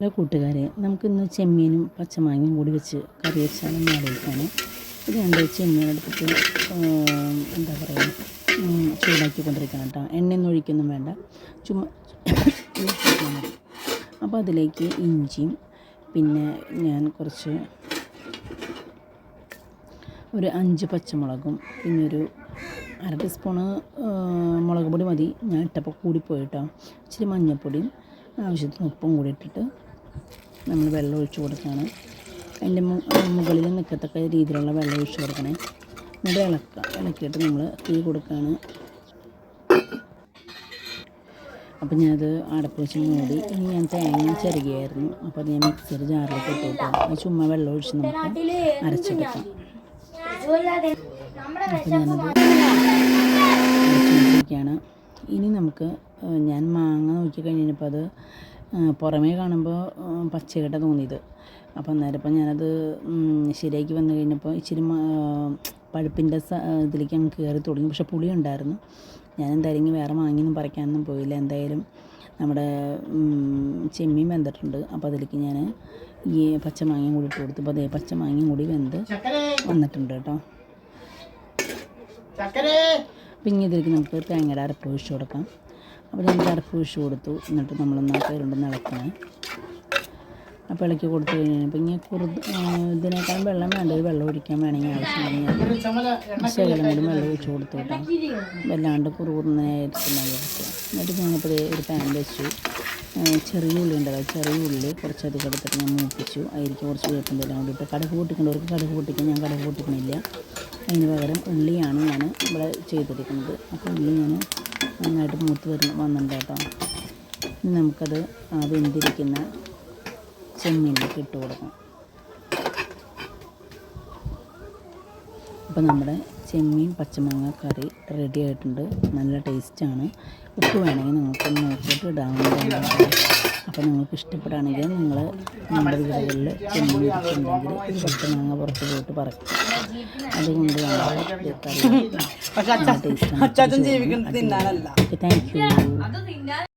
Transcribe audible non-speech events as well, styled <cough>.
Hello കൂട്ടുകാരെ നമുക്കിന്ന് ചെമ്മീനും പച്ചമാങ്ങയും കൂടി വെച്ച് കറി വെച്ചാണ് ആലോചിക്കാണ്. ഇത് രണ്ട് ചെമ്മീനെടുത്തിട്ട് എന്താ പറയുക ചൂടാക്കി ചൂടാക്കിക്കൊണ്ടിരിക്കണം കേട്ടോ. എണ്ണയൊന്നും ഒഴിക്കൊന്നും വേണ്ട. ചുമ്മാ <coughs> അപ്പോൾ അതിലേക്ക് ഇഞ്ചിയും പിന്നെ ഞാൻ കുറച്ച് ഒരു അഞ്ച് പച്ചമുളകും പിന്നെ ഒരു അര ടീസ്പൂണ് മുളക് പൊടി മതി. ഞാൻ ഇട്ടപ്പോൾ കൂടിപ്പോയിട്ടോ ഇച്ചിരി മഞ്ഞൾപ്പൊടിയും ആവശ്യത്തിന് ഉപ്പും കൂടി ഇട്ടിട്ട് നമ്മൾ വെള്ളം ഒഴിച്ച് കൊടുക്കുകയാണ്. അതിന്റെ മുകളിൽ നിൽക്കത്തക്ക രീതിയിലുള്ള വെള്ളം ഒഴിച്ച് കൊടുക്കണേ. എന്നിട്ട് ഇളക്കുക. ഇളക്കിയിട്ട് നമ്മൾ തീ കൊടുക്കുകയാണ്. അപ്പോൾ ഞാനത് അടപ്പ് മൂടി. ഇനി ഞാൻ തേങ്ങ ചിരകിയായിരുന്നു. അപ്പോൾ അത് ഞാൻ മിക്സർ ജാറിലേക്ക് ഇട്ട് അത് ചുമ്മാ വെള്ളം ഒഴിച്ച് നമുക്ക് അരച്ചെടുക്കാം. അപ്പോൾ ഞാനത് ഇനി നമുക്ക് ഞാൻ മാങ്ങ നോക്കി കഴിഞ്ഞപ്പോൾ അത് പുറമേ കാണുമ്പോൾ പച്ചയായിട്ടാണ് തോന്നിയത്. അപ്പോൾ അന്നേരം ഇപ്പം ഞാനത് ശരിയാക്കി വന്നു കഴിഞ്ഞപ്പോൾ ഇച്ചിരി പഴുപ്പിന്റെ സ ഇതിലേക്ക് അങ്ങ് കയറി തുടങ്ങി. പക്ഷെ പുളി ഉണ്ടായിരുന്നു. ഞാൻ എന്തായാലും ഇനി വേറെ വാങ്ങിയൊന്നും പറിക്കാനൊന്നും പോയില്ല. എന്തായാലും നമ്മുടെ ചെമ്മീൻ വെന്തിട്ടുണ്ട്. അപ്പോൾ അതിലേക്ക് ഞാൻ ഈ പച്ചമാങ്ങയും കൂടി ഇട്ട് കൊടുത്തു. അപ്പോൾ അതേ പച്ചമാങ്ങയും കൂടി വെന്ത് വന്നിട്ടുണ്ട് കേട്ടോ. അപ്പം ഇനി ഇതിലേക്ക് നമുക്ക് തേങ്ങയുടെ അരപ്പ് ഒഴിച്ചു കൊടുക്കാം. അപ്പോൾ ഞാൻ കറുപ്പ് വിഷു കൊടുത്തു. എന്നിട്ട് നമ്മളൊന്ന് പേരുണ്ടെന്ന് ഇളക്കണം. അപ്പോൾ ഇളക്കി കൊടുത്തു കഴിഞ്ഞപ്പോൾ ഇങ്ങനെ കുറു ഇതിനേക്കാളും വെള്ളം വേണ്ട? ഒരു വെള്ളം ഒഴിക്കാൻ വേണമെങ്കിൽ ഞാൻ ശകലം കൂടി വെള്ളം ഒഴിച്ച് കൊടുത്തു കേട്ടോ. വല്ലാണ്ട് കുറുകുറുന്നായിരിക്കുന്ന എന്നിട്ട് ഞാനിപ്പോൾ ഒരു പാൻ വെച്ചു. ചെറിയ ഉള്ളി ഉണ്ടല്ലോ ചെറിയ ഉള്ളി കുറച്ചധികം എടുത്തിട്ട് ഞാൻ മൂപ്പിച്ചു. അതിലേക്ക് കുറച്ച് വേപ്പിന്റെ എല്ലാം കൂടി ഇട്ട് കടുക് പൊട്ടിക്കേണ്ടവർക്ക് കടുക് പൊട്ടിക്കും ഞാൻ കടുക് പൊട്ടിക്കണില്ല. അതിന് പകരം ഉള്ളിയാണ് ഞാൻ ഇവിടെ ചെയ്തിരിക്കുന്നത്. അപ്പോൾ ഉള്ളി ഞാൻ നന്നായിട്ട് മൂത്ത് വരുന്ന വന്നിട്ടുണ്ട് കേട്ടോ. ഇനി നമുക്കത് ആ വെന്തിരിക്കുന്ന ചെമ്മീനിലേക്ക് ഇട്ട് കൊടുക്കാം. അപ്പോൾ നമ്മുടെ ചെമ്മീൻ പച്ചമാങ്ങ കറി റെഡി ആയിട്ടുണ്ട്. നല്ല ടേസ്റ്റാണ് ഉപ്പ് വേണമെങ്കിൽ നിങ്ങൾക്ക് നോക്കിയിട്ട് ഇടാവുന്നതാണ്. അപ്പോൾ നിങ്ങൾക്ക് ഇഷ്ടപ്പെടുകയാണെങ്കിൽ നിങ്ങൾ നമ്മുടെ വീടുകളിൽ ചെമ്മീൻ ഇരിക്കുന്നുണ്ടെങ്കിൽ ഒരു മാങ്ങ പുറത്ത് പോയിട്ട് പറയും അതുകൊണ്ട് താങ്ക് യു